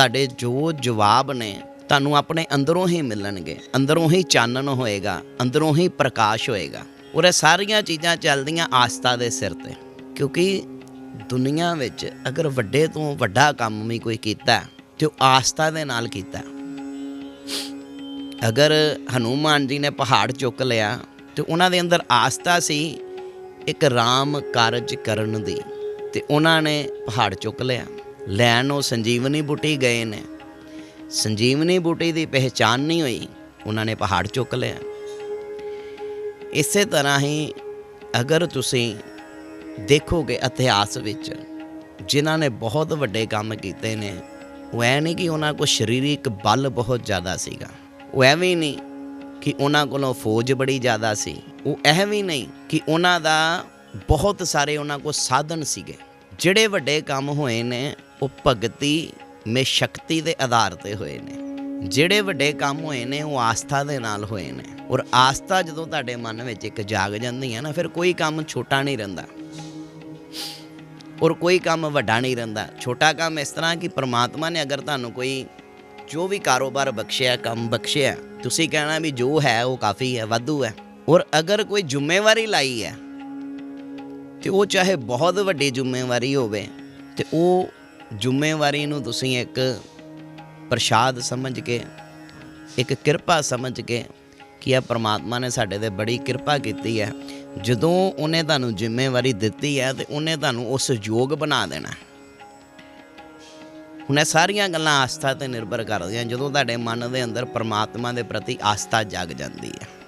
ਤੁਹਾਡੇ ਜੋ ਜਵਾਬ ਨੇ ਤੁਹਾਨੂੰ ਆਪਣੇ ਅੰਦਰੋਂ ਹੀ ਮਿਲਣਗੇ। ਅੰਦਰੋਂ ਹੀ ਚਾਨਣ ਹੋਏਗਾ ਅੰਦਰੋਂ ਹੀ ਪ੍ਰਕਾਸ਼ ਹੋਏਗਾ। ਔਰ ਇਹ ਸਾਰੀਆਂ ਚੀਜ਼ਾਂ ਚੱਲਦੀਆਂ ਆਸਥਾ ਦੇ ਸਿਰ ਤੇ। ਕਿਉਂਕਿ ਦੁਨੀਆ ਵਿੱਚ ਅਗਰ ਵੱਡੇ ਤੋਂ ਵੱਡਾ ਕੰਮ ਵੀ ਕੋਈ ਕੀਤਾ ਹੈ, ਤੇ ਉਹ ਆਸਥਾ ਦੇ ਨਾਲ ਕੀਤਾ। ਅਗਰ ਹਨੂਮਾਨ ਜੀ ਨੇ ਪਹਾੜ ਚੁੱਕ ਲਿਆ ਤੇ ਉਹਨਾਂ ਦੇ ਅੰਦਰ ਆਸਥਾ ਸੀ ਇੱਕ ਰਾਮ ਕਾਰਜ ਕਰਨ ਦੀ ਤੇ ਉਹਨਾਂ ਨੇ ਪਹਾੜ ਚੁੱਕ ਲਿਆ। ਲੈਣ ਉਹ ਸੰਜੀਵਨੀ ਬੂਟੀ ਗਏ ਨੇ। ਸੰਜੀਵਨੀ ਬੂਟੀ ਦੀ ਪਹਿਚਾਨ ਨਹੀਂ ਹੋਈ, ਉਹਨਾਂ ਨੇ ਪਹਾੜ ਚੁੱਕ ਲਿਆ। ਇਸੇ ਤਰ੍ਹਾਂ ਹੀ ਅਗਰ ਤੁਸੀਂ ਦੇਖੋਗੇ ਇਤਿਹਾਸ ਵਿੱਚ, ਜਿਨ੍ਹਾਂ ਨੇ ਬਹੁਤ ਵੱਡੇ ਕੰਮ ਕੀਤੇ ਨੇ, ਉਹ ਐ ਨਹੀਂ ਕਿ ਉਹਨਾਂ ਕੋਲ ਸਰੀਰਕ ਬਲ ਬਹੁਤ ਜ਼ਿਆਦਾ ਸੀਗਾ। ਉਹ ਐਵੇਂ ਨਹੀਂ ਕਿ ਉਹਨਾਂ ਕੋਲੋਂ ਫੌਜ ਬੜੀ ਜ਼ਿਆਦਾ ਸੀ। ਉਹ ਇਹ ਵੀ ਨਹੀਂ ਕਿ ਉਹਨਾਂ ਦਾ ਬਹੁਤ ਸਾਰੇ ਉਹਨਾਂ ਕੋਲ ਸਾਧਨ ਸੀਗੇ। ਜਿਹੜੇ ਵੱਡੇ ਕੰਮ ਹੋਏ ਨੇ ਉਹ ਭਗਤੀ ਮੇ ਸ਼ਕਤੀ ਦੇ ਆਧਾਰ ਤੇ ਹੋਏ ਨੇ। ਜਿਹੜੇ ਵੱਡੇ ਕੰਮ ਹੋਏ ਨੇ, ਉਹ ਆਸਥਾ ਦੇ ਨਾਲ ਹੋਏ ਨੇ। ਔਰ ਆਸਥਾ ਜਦੋਂ ਤੁਹਾਡੇ ਮਨ ਵਿੱਚ ਇੱਕ ਜਾਗ ਜਾਂਦੀ ਹੈ ਨਾ, ਫਿਰ ਕੋਈ ਕੰਮ ਛੋਟਾ ਨਹੀਂ ਰਹਿੰਦਾ। ਔਰ ਕੋਈ ਕੰਮ ਵੱਡਾ ਨਹੀਂ ਰਹਿੰਦਾ। ਛੋਟਾ ਕੰਮ ਇਸ ਤਰ੍ਹਾਂ ਕਿ ਪ੍ਰਮਾਤਮਾ ਨੇ ਅਗਰ ਤੁਹਾਨੂੰ ਕੋਈ ਜੋ ਵੀ ਕਾਰੋਬਾਰ ਬਖਸ਼ਿਆ, ਕੰਮ ਬਖਸ਼ਿਆ, ਤੁਸੀਂ ਕਹਿਣਾ ਵੀ ਜੋ ਹੈ ਉਹ ਕਾਫੀ ਹੈ, ਵਾਧੂ ਹੈ। ਔਰ ਅਗਰ ਕੋਈ ਜ਼ਿੰਮੇਵਾਰੀ ਲਾਈ ਹੈ, ਤੇ ਉਹ ਚਾਹੇ ਬਹੁਤ ਵੱਡੀ ਜ਼ਿੰਮੇਵਾਰੀ ਹੋਵੇ, ਤੇ ਉਹ ਜ਼ਿੰਮੇਵਾਰੀ ਨੂੰ ਤੁਸੀਂ ਇੱਕ ਪ੍ਰਸ਼ਾਦ ਸਮਝ ਕੇ, ਇੱਕ ਕਿਰਪਾ ਸਮਝ ਕੇ ਕਿ ਆ ਪ੍ਰਮਾਤਮਾ ਨੇ ਸਾਡੇ ਤੇ ਬੜੀ ਕਿਰਪਾ ਕੀਤੀ ਹੈ। ਜਦੋਂ ਉਹਨੇ ਤੁਹਾਨੂੰ ਜ਼ਿੰਮੇਵਾਰੀ ਦਿੱਤੀ ਹੈ ਤੇ ਉਹਨੇ ਤੁਹਾਨੂੰ ਉਸ ਯੋਗ ਬਣਾ ਦੇਣਾ। ਹੁਣ ਇਹ ਸਾਰੀਆਂ ਗੱਲਾਂ ਆਸਥਾ ਤੇ ਨਿਰਭਰ ਕਰਦੀਆਂ। ਜਦੋਂ ਤੁਹਾਡੇ ਮਨ ਦੇ ਅੰਦਰ ਪ੍ਰਮਾਤਮਾ ਦੇ ਪ੍ਰਤੀ ਆਸਥਾ ਜਾਗ ਜਾਂਦੀ ਹੈ।